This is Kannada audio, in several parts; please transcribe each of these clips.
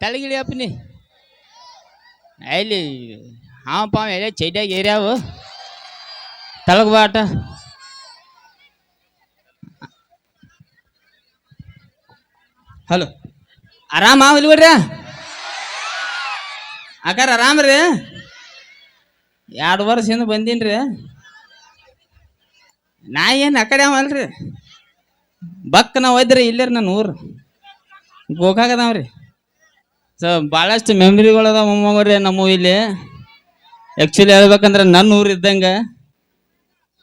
ತೆಳಗಿಳಿ ಅಪ್ಪನಿ ಇಲ್ಲಿ ಹಾಂ ಪಾವ ಎಲ್ಲ ಚೈಟಾಗಿ ಏರ್ಯಾವು? ತಳಗ ಬಾಟ ಹಲೋ. ಆರಾಮ ಇಲ್ಲಿ ಬಿಡ್ರಿ. ಅಕ್ಕಾರ ರೀ. ಎರಡು ವರ್ಷ ಹಿಂದೆ ಬಂದೀನಿ ರೀ. ನಾ ಏನು ಆ ಕಡೆ ಅವಲ್ರಿ ಬಕ್ ನಾವು ಒಯ್ದ್ರಿ ಇಲ್ಲರಿ ನನ್ನ ಊರು. ಗೋಕಾಗದವ್ರಿ ಸೊ ಭಾಳಷ್ಟು ಮೆಮ್ರಿಗಳು ಅದಾವ ಮೊಮ್ಮಗರಿ ನಮ್ಮ ಇಲ್ಲಿ ಆ್ಯಕ್ಚುಲಿ ಹೇಳ್ಬೇಕಂದ್ರೆ ನನ್ನ ಊರು ಇದ್ದಂಗೆ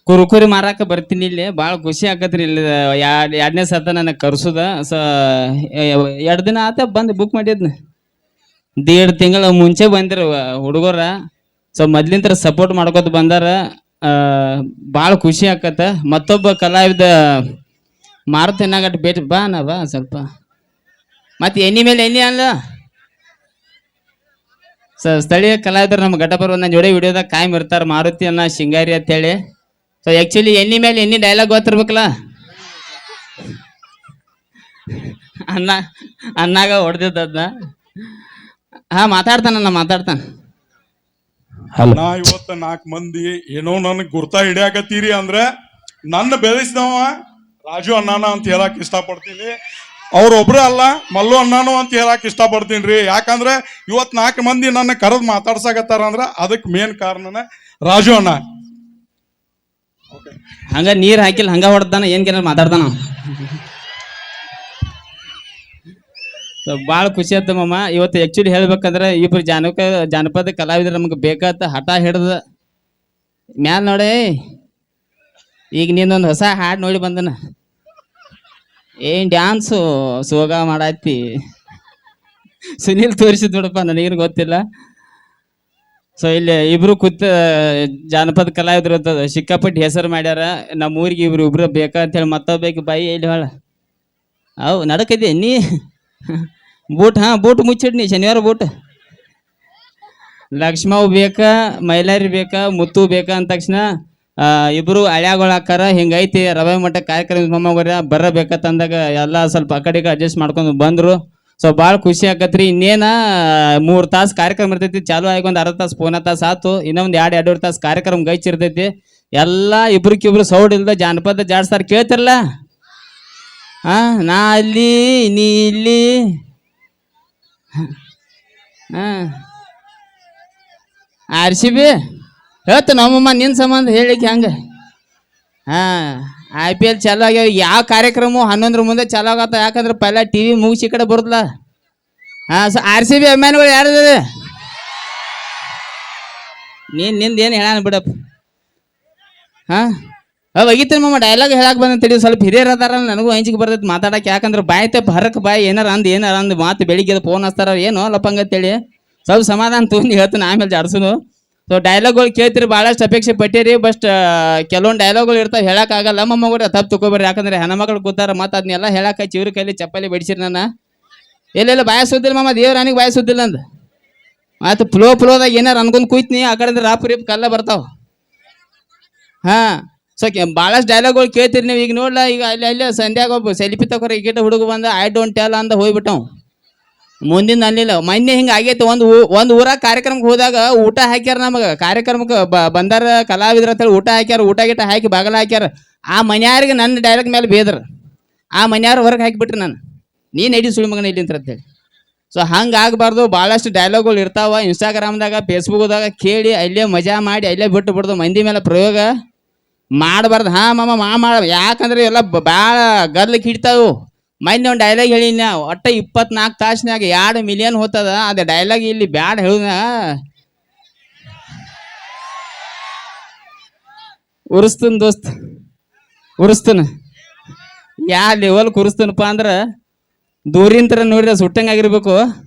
ಕುರುಕುರಿ ಮಾರಾಕ ಬರ್ತೀನಿ ಇಲ್ಲಿ. ಭಾಳ ಖುಷಿ ಆಕತ್ರಿ ಇಲ್ಲಿ. ಎರಡು, ಎರಡನೇ ಸತ ನನಗೆ ಕರ್ಸುದ. ಸೊ ಎರಡು ದಿನ ಆತ ಬಂದು ಬುಕ್ ಮಾಡಿದ್ನ. ದೇಡ್ ತಿಂಗಳ ಮುಂಚೆ ಬಂದಿರ ಹುಡುಗರ. ಸೊ ಮೊದ್ಲಿಂತ್ರ ಸಪೋರ್ಟ್ ಮಾಡ್ಕೊತ ಬಂದಾರ. ಭಾಳ ಖುಷಿ ಆಕತ್ತ. ಮತ್ತೊಬ್ಬ ಕಲಾವಿದ ಮಾರುತಿನಾಗಟ್ ಭೇಟಿ ಬಾ ನಾ ಸ್ವಲ್ಪ. ಮತ್ತೆ ಎಣ್ಣೆ ಮೇಲೆ ಎಣ್ಣೆ ಅಲ್ಲ ಸ ಸ್ಥಳೀಯ ಕಲಾವಿದರು ನಮ್ಮ ಘಟಪರ್ವನ್ನ ಜೋಡಿ ವಿಡಿಯೋದಾಗ ಕಾಯಂ ಇರ್ತಾರೆ. ಮಾರುತಿ ಅನ್ನ ಶಿಂಗಾರಿ ಅಂತೇಳಿ ಸೊ ಆ್ಯಕ್ಚುಲಿ ಎಣ್ಣೆ ಮೇಲೆ ಎಣ್ಣೆ ಡೈಲಾಗ್ ಗೊತ್ತಿರ್ಬೇಕಲ್ಲ ಅನ್ನ ಅನ್ನಾಗ ಹೊಡೆದಿದ್ದದ್ನ ಹಾ ಮಾತಾಡ್ತಾನ ನಾ ಇವತ್ತ ನಾಲ್ಕು ಮಂದಿ ಏನೋ ನನಗೆ ಗುರ್ತಾ ಹಿಡಿಯಾಕತ್ತೀರಿ ಅಂದ್ರೆ ನನ್ನ ಬೆಳೆಸಿದವ ರಾಜು ಅಣ್ಣನ ಅಂತ ಹೇಳಕ್ ಇಷ್ಟಪಡ್ತೀನಿ. ಅವ್ರೊಬ್ರು ಅಲ್ಲ, ಮಲ್ಲು ಅಣ್ಣನು ಅಂತ ಹೇಳಕ್ ಇಷ್ಟಪಡ್ತೀನಿ ರೀ. ಯಾಕಂದ್ರೆ ಇವತ್ ನಾಲ್ಕು ಮಂದಿ ನನ್ನ ಕರೆದ್ ಮಾತಾಡ್ಸಾಕತ್ತಾರ ಅಂದ್ರೆ ಅದಕ್ಕೆ ಮೇನ್ ಕಾರಣನ ರಾಜು ಅಣ್ಣ. ಹಂಗ ನೀರ್ ಹಾಕಿಲ್ಲ, ಹಂಗ ಹೊಡ್ದಾನ, ಏನ್ ಕೇಳ ಮಾತಾಡ್ತಾನ ಭಾಳ ಖುಷಿ ಆಯ್ತು ಮಮ್ಮ ಇವತ್ತು ಆ್ಯಕ್ಚುಲಿ ಹೇಳ್ಬೇಕಂದ್ರೆ ಇಬ್ರು ಜಾನಕ, ಜಾನಪದ ಕಲಾವಿದ್ರು ನಮ್ಗೆ ಬೇಕಾತ ಹಠ ಹಿಡ್ದ ಮ್ಯಾಲ ನೋಡಿ, ಈಗ ನೀನೊಂದು ಹೊಸ ಹಾಡು ನೋಡಿ ಬಂದನ. ಏನ್ ಡ್ಯಾನ್ಸು ಸೋಗ ಮಾಡತ್ತಿ. ಸುನೀಲ್ ತೋರಿಸಿದ್ ನೋಡಪ್ಪ, ನನಗೇನು ಗೊತ್ತಿಲ್ಲ. ಸೊ ಇಲ್ಲಿ ಇಬ್ರು ಕೂತ ಜಾನಪದ ಕಲಾವಿದ್ರು ಅಂತ ಸಿಕ್ಕಾಪಟ್ಟಿ ಹೆಸರು ಮಾಡ್ಯಾರ. ನಮ್ಮ ಊರಿಗೆ ಇಬ್ರು ಇಬ್ರು ಬೇಕಾ ಮತ್ತೊಬ್ಬ ಬೇಕು ಬಾಯಿ ಇಲ್ಲಿ ಹೇಳ. ಅವು ನಡಕೈತಿ ನೀ ಬೂಟ್, ಹಾ, ಬೂಟ್ ಮುಚ್ಚಿಡ್ ನೀ, ಶನಿವಾರ ಬೂಟ್. ಲಕ್ಷ್ಮವ್ ಬೇಕಾ, ಮೈಲಾರಿ ಬೇಕಾ, ಮುತ್ತು ಬೇಕಾ ಅಂದ ತಕ್ಷಣ ಆ, ಇಬ್ರು ಹಳ್ಯಾಗಳು ಹಾಕಾರ ಹಿಂಗೈತಿ ರವೆ ಮಠ ಕಾರ್ಯಕ್ರಮ ಬರಬೇಕಂದಾಗ ಎಲ್ಲಾ ಸ್ವಲ್ಪ ಆ ಅಡ್ಜಸ್ಟ್ ಮಾಡ್ಕೊಂಡು ಬಂದ್ರು. ಸೊ ಭಾಳ ಖುಷಿ ಆಕತ್ರಿ. ಇನ್ನೇನ ಮೂರು ತಾಸು ಕಾರ್ಯಕ್ರಮ ಇರ್ತೈತಿ ಚಾಲು ಆಗಿ ಒಂದು ಅರ್ಧ ತಾಸು ಪೋನ ತಾಸು ಆತು. ಇನ್ನೊಂದು ಎರಡು ಎರಡೂವರೆ ತಾಸು ಕಾರ್ಯಕ್ರಮ ಗೈಚಿರ್ತೈತಿ ಎಲ್ಲ ಇಬ್ರಿಕಿಬ್ರು ಸೌಡ್ ಇಲ್ದ ಜಾನಪದ ಜಾಡ್ಸ್ತಾರ ಕೇಳ್ತಿರಲ್ಲ ಹಾ ನಾ ಅಲ್ಲಿ ನೀ ಇಲ್ಲಿ. ಹಾ. ಆರ್ ಸಿ ಹೇಳ್ತ ನಮ್ಮಮ್ಮ ನಿನ್ನ ಸಂಬಂಧ ಹೇಳಿಕ್ಕೆ ಹೆಂಗೆ. ಹಾಂ ಐ ಪಿ ಎಲ್ ಚಾಲು ಆಗ್ಯಾವ. ಯಾವ ಕಾರ್ಯಕ್ರಮ ಹನ್ನೊಂದರ ಮುಂದೆ ಚಾಲು ಆಗತ್ತ. ಯಾಕಂದ್ರೆ ಪೈಲ ಟಿ ವಿ ಮುಗಿಸಿ ಈ ಕಡೆ ಬರುತ್ತಲ್ಲ ಹಾಂ, ಸೊ ಆರ್ ಸಿ ಬಿ ಅಭಿಮಾನಿಗಳು ಯಾರು ನೀನು ನಿಂದ ಏನು ಹೇಳ ಬಿಡಪ್ಪ. ಹಾಂ, ಅವ್ ಡೈಲಾಗ್ ಹೇಳಕ್ ತಿಳಿ ಸ್ವಲ್ಪ ಹಿರಿಯರ್ ಅದಾರ ನನಗೂ ಅಂಜಿಕೆ ಬರ್ತೈತಿ ಮಾತಾಡಕ್ಕೆ. ಯಾಕಂದ್ರೆ ಬಾಯ್ ತಪ್ಪ ಹರಕ್ ಬಾಯ್ ಏನಾರ ಅಂದ್ ಏನಾರ ಅಂದ್ ಮಾತು ಬೆಳಿಗ್ಗೆ ಫೋನ್ ಹಚ್ತಾರ ಏನೋ ಅಲ್ಲಪ್ಪ ಅಂತೇಳಿ ಸ್ವಲ್ಪ ಸಮಾಧಾನ ತೊಗೊಂಡು ಹೇಳ್ತೀನಿ. ಆಮೇಲೆ ಜಾಡ್ಸುನು. ಸೊ ಡೈಲಾಗ್ಗಳು ಕೇಳ್ತೀರಿ ಭಾಳಷ್ಟು ಅಪೇಕ್ಷೆ ಪಟ್ಟಿರಿ ಬಸ್ಟ್ ಕೆಲವೊಂದು ಡೈಲಾಗ್ಗಳು ಇರ್ತಾವೆ ಹೇಳಕ್ಕಾಗಲ್ಲ ಕೂಡ ತಪ್ಪು ತಗೋಬೇಡ್ರಿ ಯಾಕಂದ್ರೆ ಹೆಣ್ಮಕ್ಳು ಕೂತಾರ, ಮತ್ತು ಅದನ್ನೆಲ್ಲ ಹೇಳಕ್ಕೆ ಚಿವ್ರ ಕೈಲಿ ಚಪ್ಪಲಿ ಬಡಿಸಿರಿ ನಾನು ಎಲ್ಲೆಲ್ಲ ಬಾಯಸುದಿಲ್ಲ ಮಮ್ಮ ದೇವ್ರ ನನಗೆ ಬಾಯಸುದಿಲ್ಲ ಅಂದ. ಮತ್ತು ಫ್ಲೋ ಫ್ಲೋದಾಗ ಏನಾರು ಅನ್ಕೊಂಡ್ ಕೂತ್ನಿ, ಆ ಕಡೆ ರಾಪ್ ರೀಪ್ ಕಲ್ಲ ಬರ್ತಾವ. ಹಾಂ ಸೊ ಭಾಳಷ್ಟು ಡೈಲಾಗ್ಗಳು ಕೇಳ್ತೀರಿ ನೀವು. ಈಗ ನೋಡ್ಲಾ, ಈಗ ಅಲ್ಲಿ, ಅಲ್ಲೇ ಸಂಧ್ಯಾಗ ಒಬ್ಬ ಸೆಲ್ಫಿ ತಗೋರಿ ಈಗಿಟ್ಟ ಹುಡುಗ ಬಂದ ಐ ಡೋಂಟ್ ಟೆಲ್ ಅಂದ ಹೋಗ್ಬಿಟ್ಟವ್. ಮುಂದಿನ ಅಲ್ಲಿಲ್ಲ ಮೊನ್ನೆ ಹಿಂಗ ಆಗೈತೆ, ಒಂದು ಒಂದು ಊರಾಗ ಕಾರ್ಯಕ್ರಮಕ್ಕೆ ಹೋದಾಗ ಊಟ ಹಾಕ್ಯಾರ ನಮಗೆ. ಕಾರ್ಯಕ್ರಮಕ್ಕೆ ಬಂದಾರ ಕಲಾವಿದ್ರ ಅಂತೇಳಿ ಊಟ ಹಾಕ್ಯಾರ, ಊಟ ಗಿಟ ಹಾಕಿ ಬಾಗಲ ಹಾಕ್ಯಾರ. ಆ ಮನ್ಯಾರಿಗೆ ನನ್ನ ಡೈರೆಕ್ಟ್ ಮೇಲೆ ಬೇದ್ರ. ಆ ಮನ್ಯಾರ ಹೊರಗೆ ಹಾಕಿಬಿಟ್ರಿ ನಾನು. ನೀನು ಐಡಿ ಸುಳಿ ಮಗನ ಇಲ್ಲಿ ಅಂತೇಳಿ ಸೊ ಹಂಗೆ ಆಗಬಾರ್ದು. ಭಾಳಷ್ಟು ಡೈಲಾಗ್ಗಳು ಇರ್ತಾವ. ಇನ್ಸ್ಟಾಗ್ರಾಮ್ದಾಗ ಫೇಸ್ಬುಕ್ದಾಗ ಕೇಳಿ, ಅಲ್ಲೇ ಮಜಾ ಮಾಡಿ, ಅಲ್ಲೇ ಬಿಟ್ಟು ಬಿಡ್ದು ಮಂದಿ ಮೇಲೆ ಪ್ರಯೋಗ ಮಾಡಬಾರ್ದು. ಹಾಂ ಮಾಮ, ಮಾ ಮಾಡ ಯಾಕಂದ್ರೆ ಎಲ್ಲ ಭಾಳ ಗದ್ಲಕ್ಕೆ ಹಿಡ್ತಾವು. ಮೊನ್ನೆ ಒಂದು ಡೈಲಾಗ್ ಹೇಳಿನ ಒಟ್ಟ ಇಪ್ಪತ್ನಾಲ್ಕು ತಾಸ್ನ್ಯಾಗ ಎರಡು ಮಿಲಿಯನ್ ಹೋತದ. ಅದ ಡೈಲಾಗ್ ಇಲ್ಲಿ ಬ್ಯಾಡ ಹೇಳುದ. ಉರಿಸ್ತನ್ ದೋಸ್ತ್. ಉರಿಸ್ತನ. ಯಾ ಲೆವೆಲ್ ಕುರಿಸ್ತನಪ್ಪ ಅಂದ್ರೆ ದೂರಿಂತರ ನೋಡಿದ್ರೆ ಸುಟ್ಟಂಗಾಗಿರ್ಬೇಕು ಆಗಿರ್ಬೇಕು.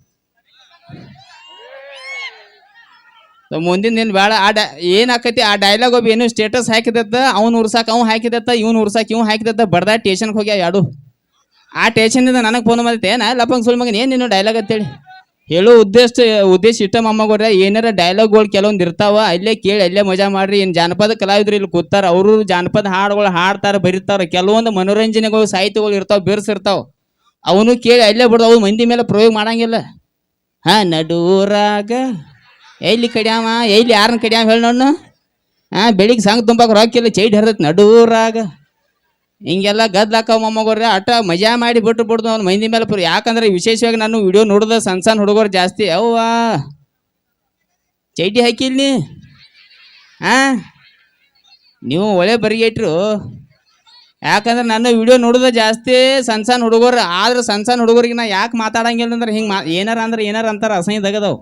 ಮುಂದಿನ ದಿನ ಬೇಡ ಆ ಡೈ, ಏನು ಆಕೈತಿ? ಆ ಡೈಲಾಗ್ ಒಬ್ಬ ಏನು ಸ್ಟೇಟಸ್ ಹಾಕಿದತ್ತ, ಅವ್ನು ಉರ್ಸಾಕ ಅವ್ನು ಹಾಕಿದತ್ತ, ಇವ್ನು ಉರ್ಸಾಕ ಇವ್ನು ಹಾಕಿದತ್ತ ಬಡ್ದ ಟೇಷನ್ಗೆ ಹೋಗ್ಯಾವ ಎರಡು ಆ ಟೇಷನಿಂದ ನನಗೆ ಫೋನ್ ಮಾಡಿದ್ದೆ ನಾ ಲಪಂಗ್ ಸುಳ್ ಮಗನ, ಏನು ನೀನು ಡೈಲಾಗ್ ಅಂತೇಳಿ? ಹೇಳೋ ಉದ್ದೇಶ ಉದ್ದೇಶ ಇಷ್ಟ ಅಮ್ಮಗೋರ ಏನಾರ ಡೈಲಾಗ್ಗಳು ಕೆಲವೊಂದು ಇರ್ತಾವ, ಅಲ್ಲೇ ಕೇಳಿ, ಅಲ್ಲೇ ಮಜಾ ಮಾಡ್ರಿ ಏನು ಜಾನಪದ ಕಲಾವಿದ್ರು ಇಲ್ಲಿ ಕೂತಾರ, ಅವರು ಜಾನಪದ ಹಾಡುಗಳು ಹಾಡ್ತಾರ, ಬರೀತಾರ, ಕೆಲವೊಂದು ಮನೋರಂಜನೆಗಳು, ಸಾಹಿತ್ಯಗಳು ಇರ್ತಾವ ಬಿರ್ಸಿರ್ತಾವೆ ಅವನು ಕೇಳಿ ಅಲ್ಲೇ ಬಿಡ್ದು ಅವ್ನು ಮಂದಿ ಮೇಲೆ ಪ್ರಯೋಗ ಮಾಡಂಗಿಲ್ಲ. ಹಾ ನಡೂರಾಗ ಎಲ್ಲಿ ಕಡಿಯಾಮ, ಎಲ್ಲಿ ಯಾರನ್ನ ಕಡಿಯಾಮ ಹೇಳಿ ನೋಡ್ನು? ಹಾ ಬೆಳಿಗ್ಗೆ ಸಂಘ ತುಂಬಾಕ ರೊಕ್ಕಿಲ್ಲ ಚೈಡ್ ಹರಿದೈತಿ ನಡೂರಾಗ ಹಿಂಗೆಲ್ಲ ಗದ್ಲಾಕವ ಮೊಮ್ಮಗೋರ್ರೆ ಆಟ ಮಜಾ ಮಾಡಿ ಬಿಟ್ಟು ಬಿಡ್ದು ಅವ್ನು ಮೈಂದಿ ಮೇಲೆ ಪುರ. ಯಾಕಂದ್ರೆ ವಿಶೇಷವಾಗಿ ನಾನು ವಿಡಿಯೋ ನೋಡಿದ ಸಣ್ಣ ಸಣ್ಣ ಹುಡುಗರು ಜಾಸ್ತಿ. ಅವ್ವಾ. ಚೈಟಿ ನೀ? ಹಾ ನೀವು ಒಳ್ಳೆ ಬರಿಗೇಟ್ರು. ಯಾಕಂದ್ರೆ ನಾನು ವಿಡಿಯೋ ನೋಡಿದ ಜಾಸ್ತಿ ಸಣ್ಣ ಸಣ್ಣ ಹುಡುಗರು, ಆದ್ರೆ ಸಣ್ಣ ಸಣ್ಣ ಹುಡುಗರಿಗೆ ನಾ ಯಾಕೆ ಮಾತಾಡಂಗಿಲ್ಲ ಅಂದ್ರೆ ಹಿಂಗೆ ಮಾ ಏನಾರ ಅಂದ್ರೆ ಏನಾರ ಅಂತಾರೆ ಅಸಹ್ಯ ತಗದವು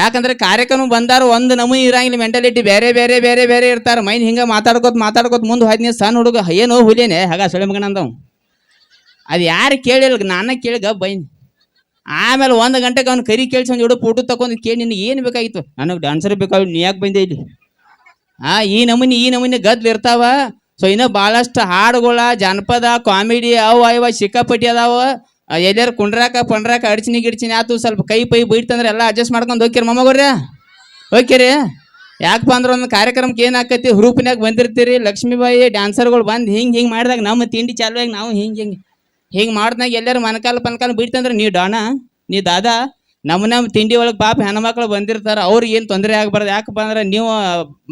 ಯಾಕಂದ್ರೆ ಕಾರ್ಯಕ್ರಮ ಬಂದಾರ ಒಂದು ನಮೂನಿ ಇರಂಗಿಲ್ಲ ಮೆಂಟಾಲಿಟಿ ಬೇರೆ ಬೇರೆ ಬೇರೆ ಬೇರೆ ಇರ್ತಾರೆ. ಮೈನ್ ಹಿಂಗೆ ಮಾತಾಡ್ಕೋತ ಮಾತಾಡ್ಕೋತ ಮುಂದೆ ಹೋದ್ನಿ ಸಣ್ಣ ಹುಡುಗ, ಏನೋ ಹುಲಿಯೇನೆ, ಹಾಗ ಸೊಳೆ ಮಗನ ಅಂದವ್. ಅದು ಯಾರು ಕೇಳಿಲ್ಲ, ನಾನು ಕೇಳಿ ಗಬ್ ಬೈನ್. ಆಮೇಲೆ ಒಂದು ಗಂಟೆಗೆ ಅವ್ನು ಕರಿ ಕೇಳಿಸಿ ಒಂದು ಹುಡುಗ ಫೋಟೋ ತಗೊಂಡು ಕೇಳಿ, ನಿನಗೆ ಏನು ಬೇಕಾಗಿತ್ತು? ನನಗೆ ಡಾನ್ಸರ್ ಬೇಕಾಗಿ ನೀ ಯಾಕೆ ಬಂದೆ ಇಲ್ಲಿ? ಆ, ಈ ನಮೂನಿ ಈ ನಮೂನಿ ಗದ್ಲು ಇರ್ತಾವ. ಸೊ ಇನ್ನೂ ಭಾಳಷ್ಟು ಹಾಡುಗಳ, ಜಾನಪದ, ಕಾಮಿಡಿ, ಅವ ಇವ ಸಿಕ್ಕಾಪಟ್ಟಿ ಅದಾವ. ಎಲ್ಲಾರು ಕುಂಡ್ರಾಕ, ಪಂಡ್ರಾಕ ಅಡ್ಚಿನಿ ಗಿಡ್ಚಿನಿ ಆತು, ಸ್ವಲ್ಪ ಕೈ ಪೈ ಬೈಡ್ತಂದ್ರೆ ಎಲ್ಲ ಅಡ್ಜಸ್ಟ್ ಮಾಡ್ಕೊಂಡು ಹೋಗ್ಯಾರ ಮೊಮ್ಮಗೋರ್ಯ ಹೋಗ್ಯಾರಿ? ಯಾಕಪ್ಪ ಅಂದ್ರೆ ಒಂದು ಕಾರ್ಯಕ್ರಮಕ್ಕೆ ಏನು ಆಕತಿ? ಹುರುಪಿನಾಗ ಬಂದಿರ್ತೀರಿ, ಲಕ್ಷ್ಮೀಬಾಯಿ ಡ್ಯಾನ್ಸರ್ಗಳು ಬಂದು ಹಿಂಗೆ ಹಿಂಗೆ ಮಾಡಿದಾಗ ನಮ್ಮ ತಿಂಡಿ ಚಾಲು ಆಗಿ ನಾವು ಹಿಂಗೆ ಹಿಂಗೆ ಹಿಂಗೆ ಮಾಡಿದ್ನಾಗ ಎಲ್ಲರೂ ಮನಕಾಲ ಪನಕಾಲ ಬಿಡ್ತಂದ್ರೆ ನೀ ಡಾಣ, ನೀ ದಾದಾ, ನಮ್ಮ ನಮ್ಮ ತಿಂಡಿ ಒಳಗೆ ಪಾಪ ಹೆಣ್ಮಕ್ಳು ಬಂದಿರ್ತಾರೆ ಅವ್ರಿಗೆ ಏನು ತೊಂದರೆ ಆಗಬಾರ್ದು? ಯಾಕಪ್ಪ ಅಂದ್ರೆ ನೀವು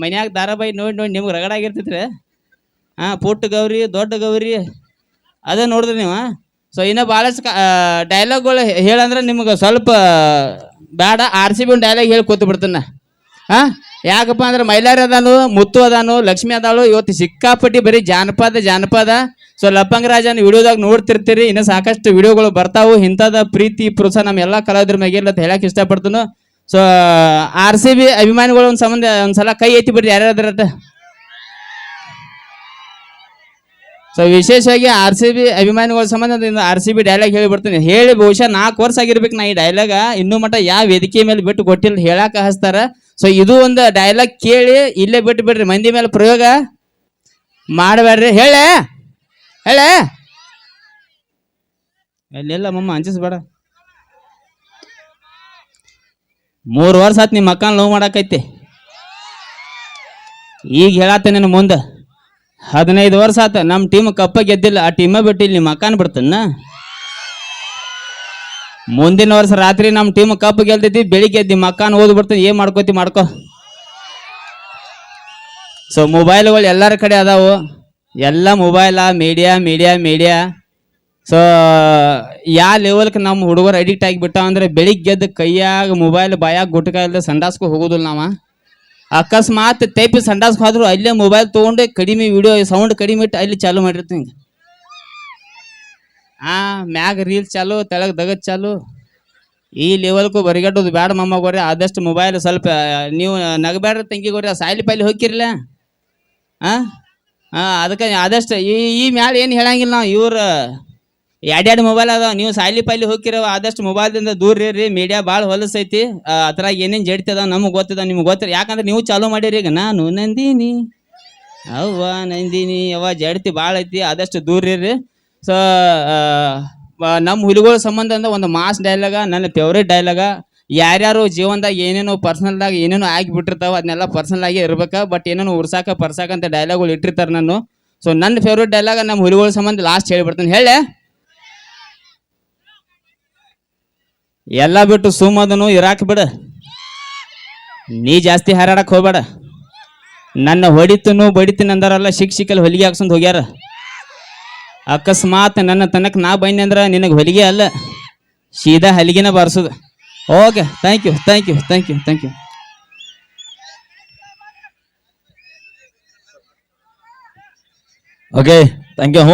ಮನ್ಯಾಗ ದಾರಾಬಾಯಿ ನೋಡಿ ನೋಡಿ ನಿಮ್ಗೆ ರಗಡಾಗಿರ್ತೈತ್ರಿ ಹಾಂ ಪುಟ್ಟ ಗೌರಿ, ದೊಡ್ಡ ಗೌರಿ, ಅದೇ ನೋಡಿದ್ರಿ ನೀವು? ಸೊ ಇನ್ನು ಭಾಳಷ್ಟು ಡೈಲಾಗ್ಗಳು ಹೇಳಂದ್ರೆ ನಿಮ್ಗೆ ಸ್ವಲ್ಪ ಬೇಡ ಆರ್ ಸಿ ಬಿ ಒಂದು ಡೈಲಾಗ್ ಹೇಳಿ ಕೂತು ಬಿಡ್ತಾನೆ. ಹಾಂ ಯಾಕಪ್ಪ ಅಂದ್ರೆ ಮೈಲಾರಿ ಅದಾನು, ಮುತ್ತು ಅದಾನು, ಲಕ್ಷ್ಮಿ ಅದಾಳು. ಇವತ್ತು ಸಿಕ್ಕಾಪಟ್ಟಿ ಬರೀ ಜಾನಪದ ಜಾನಪದ. ಸೊ ಲಪ್ಪಂಗ ರಾಜನ ವಿಡಿಯೋದಾಗ ನೋಡ್ತಿರ್ತೀರಿ. ಇನ್ನು ಸಾಕಷ್ಟು ವಿಡಿಯೋಗಳು ಬರ್ತಾವು. ಇಂಥದ ಪ್ರೀತಿ ಪುರುಷ ನಮ್ಮ ಎಲ್ಲ ಕಲಾವಿದ್ರ ಇಲ್ಲ ಅಂತ ಹೇಳಕ್ಕೆ ಇಷ್ಟಪಡ್ತಾನು. ಸೊ ಆರ್ ಸಿ ಬಿ ಅಭಿಮಾನಿಗಳು ಒಂದು ಸಂಬಂಧ ಒಂದ್ಸಲ ಕೈ ಐತಿ ಬಿಡ್ರಿ ಯಾರ್ಯಾರತ್ತ ಸೊ ವಿಶೇಷವಾಗಿ ಆರ್ ಸಿ ಬಿ ಅಭಿಮಾನಿಗಳ ಸಂಬಂಧ ಆರ್ ಸಿ ಬಿ ಡೈಲಾಗ್ ಹೇಳಿಬಿಡ್ತೀನಿ ಹೇಳಿ ಬಹುಶಃ ನಾಲ್ಕು ವರ್ಷ ಆಗಿರ್ಬೇಕು ನಾ ಈ ಡೈಲಾಗ ಇನ್ನೂ ಮಟ್ಟ ಯಾವ ವೇದಿಕೆ ಮೇಲೆ ಬಿಟ್ಟು ಕೊಟ್ಟಿಲ್ಲ ಹೇಳಾಕ ಹಚ್ತಾರ ಸೊ ಇದು ಒಂದು ಡೈಲಾಗ್ ಕೇಳಿ ಇಲ್ಲೇ ಬಿಟ್ಟು ಬಿಡ್ರಿ. ಮಂದಿ ಮೇಲೆ ಪ್ರಯೋಗ ಮಾಡಬೇಡ್ರಿ ಹೇಳೆ? ಹೇಳೆ? ಮಮ್ಮ ಅಂಜಿಸ್ಬೇಡ ಮೂರು ವರ್ಷ ಆತ್ ನಿಮ್ಮ ಅಕ್ಕನ ಲವ್ ಮಾಡಾಕೈತಿ. ಈಗ ಹೇಳತ್ತೇನೆ ಮುಂದೆ. ಹದಿನೈದು ವರ್ಷ ಆತ. ನಮ್ಮ ಟೀಮ್ ಕಪ್ಪ ಗೆದ್ದಿಲ್ಲ. ಆ ಟೀಮ ಬಿಟ್ಟು ಇಲ್ಲಿ ನಿಮ್ಮ ಅಕ್ಕನ ಬಿಡ್ತನ್ನ ಮುಂದಿನ ವರ್ಷ ರಾತ್ರಿ ನಮ್ಮ ಟೀಮ್ ಕಪ್ ಗೆಲ್ತೈತಿ, ಬೆಳಿಗ್ಗೆ ಎದ್ದು ಅಕ್ಕನ ಓದ್ ಬಿಡ್ತೀನಿ. ಏನ್ ಮಾಡ್ಕೋತಿ ಮಾಡ್ಕೋ. ಸೊ ಮೊಬೈಲ್ಗಳು ಎಲ್ಲರ ಕಡೆ ಅದಾವು. ಎಲ್ಲ mobile media media media so ಯಾ ಲೆವೆಲ್ಗೆ ನಮ್ಮ ಹುಡುಗರು ಅಡಿಕ್ಟ್ ಆಗಿಬಿಟ್ಟ ಅಂದ್ರೆ ಬೆಳಿಗ್ಗೆ ಎದ್ದು ಕೈಯಾಗ ಮೊಬೈಲ್ ಬಾಯಾಗ ಗುಟ್ಕ ಇಲ್ಲದೆ ಸಂಡಾಸ್ಕೊ ಹೋಗೋದಿಲ್ಲ ನಾವ. ಅಕಸ್ಮಾತ್ ತೈಪಿ ಸಂಡಾಸ್ಗೆ ಹೋದ್ರು, ಅಲ್ಲೇ ಮೊಬೈಲ್ ತೊಗೊಂಡು, ಕಡಿಮೆ ವಿಡಿಯೋ ಸೌಂಡ್ ಕಡಿಮೆ ಇಟ್ಟು ಅಲ್ಲಿ ಚಾಲು ಮಾಡಿರ್ತೀನಿ ಆ, ಮ್ಯಾಗ ರೀಲ್ಸ್ ಚಾಲು, ತೆಳಗ್ ದಗದ್ ಚಾಲು. ಈ ಲೆವೆಲ್ಗೂ ಬರಿಗಟ್ಟೋದು ಬೇಡ ಮೊಮ್ಮಗೋರಿ ಆದಷ್ಟು ಮೊಬೈಲ್ ಸ್ವಲ್ಪ ನೀವು ನಗಬೇಡ್ರಿ ತಂಗಿಗೋರಿ ಸಾಯಿಲಿ ಪಾಯಿಲಿ ಹೋಗಿರಲಿಲ್ಲ ಹಾಂ ಹಾಂ ಅದಕ್ಕೆ ಆದಷ್ಟು ಈ ಈ ಮ್ಯಾಲ ಏನು ಹೇಳಂಗಿಲ್ಲ ನಾವು ಇವ್ರು ಎರಡೆರಡು ಮೊಬೈಲ್ ಅದಾವ. ನೀವು ಸಾಲಿ ಪಾಲಿ ಹೋಗಿರವ ಆದಷ್ಟು ಮೊಬೈಲ್ದಿಂದ ದೂರ ಇರ್ರಿ. ಮೀಡಿಯಾ ಭಾಳ ಹೊಲಸೈತಿ ಅದ್ರಾಗ ಏನೇನು ಜಡ್ತದ ನಮಗೆ ಗೊತ್ತದ ನಿಮ್ಗೆ ಗೊತ್ತಿರ ಯಾಕಂದ್ರೆ ನೀವು ಚಾಲೂ ಮಾಡಿರಿ ಈಗ. ನಾನು ನಂದಿನಿ, ಅವ್ವ ನಂದಿನಿ, ಅವ್ವ ಜಡ್ತಿ ಭಾಳ ಐತಿ. ಆದಷ್ಟು ದೂರ ಇರ್ರಿ. ಸೊ ನಮ್ಮ ಹುಲಿಗಳ ಸಂಬಂಧ ಅಂದ್ರೆ ಒಂದು ಮಾಸ್ ಡೈಲಾಗ ನನ್ನ ಫೇವ್ರೇಟ್ ಡೈಲಾಗ ಯಾರ್ಯಾರು ಜೀವನದಾಗ ಏನೇನೋ ಪರ್ಸನಲ್ದಾಗ ಏನೇನೋ ಆಗಿಬಿಟ್ಟಿರ್ತಾವ, ಅದನ್ನೆಲ್ಲ ಪರ್ಸನಲ್ ಆಗಿ ಇರ್ಬೇಕು. ಬಟ್ ಏನೇನೋ ಉರ್ಸಾಕ ಪರ್ಸಾಕ ಅಂತ ಡೈಲಾಗ್ಗಳು ಇಟ್ಟಿರ್ತಾರೆ ನಾನು ಸೊ ನನ್ನ ಫೇವ್ರೇಟ್ ಡೈಲಾಗ ನಮ್ಮ ಹುಲಿಗಳ ಸಂಬಂಧ ಲಾಸ್ಟ್ ಹೇಳ್ಬಿಡ್ತೀನಿ. ಹೇಳೆ ಎಲ್ಲ ಬಿಟ್ಟು ಸುಮ್ಮದನು ಇರಾಕ್ ಬಿಡ. ನೀ ಜಾಸ್ತಿ ಹಾರಾಡಕ್ ಹೋಗ್ಬೇಡ. ನನ್ನ ಹೊಡಿತನು ಬಡಿತೀನಿ ಅಂದಾರಲ್ಲ ಶಿಕ್ಷಕಲ್ಲಿ ಹೊಲಿಗೆ ಹಾಕ್ಸೊಂದು ಹೋಗ್ಯಾರ. ಅಕಸ್ಮಾತ್ ನನ್ನ ತನಕ ನಾ ಬನ್ನಿ ಅಂದ್ರೆ ನಿನಗೆ ಹೊಲಿಗೆ ಅಲ್ಲ, ಸೀದಾ ಹಲಿಗೆನ ಬಾರಿಸೋದು. Okay thank you thank you thank you thank you okay thank you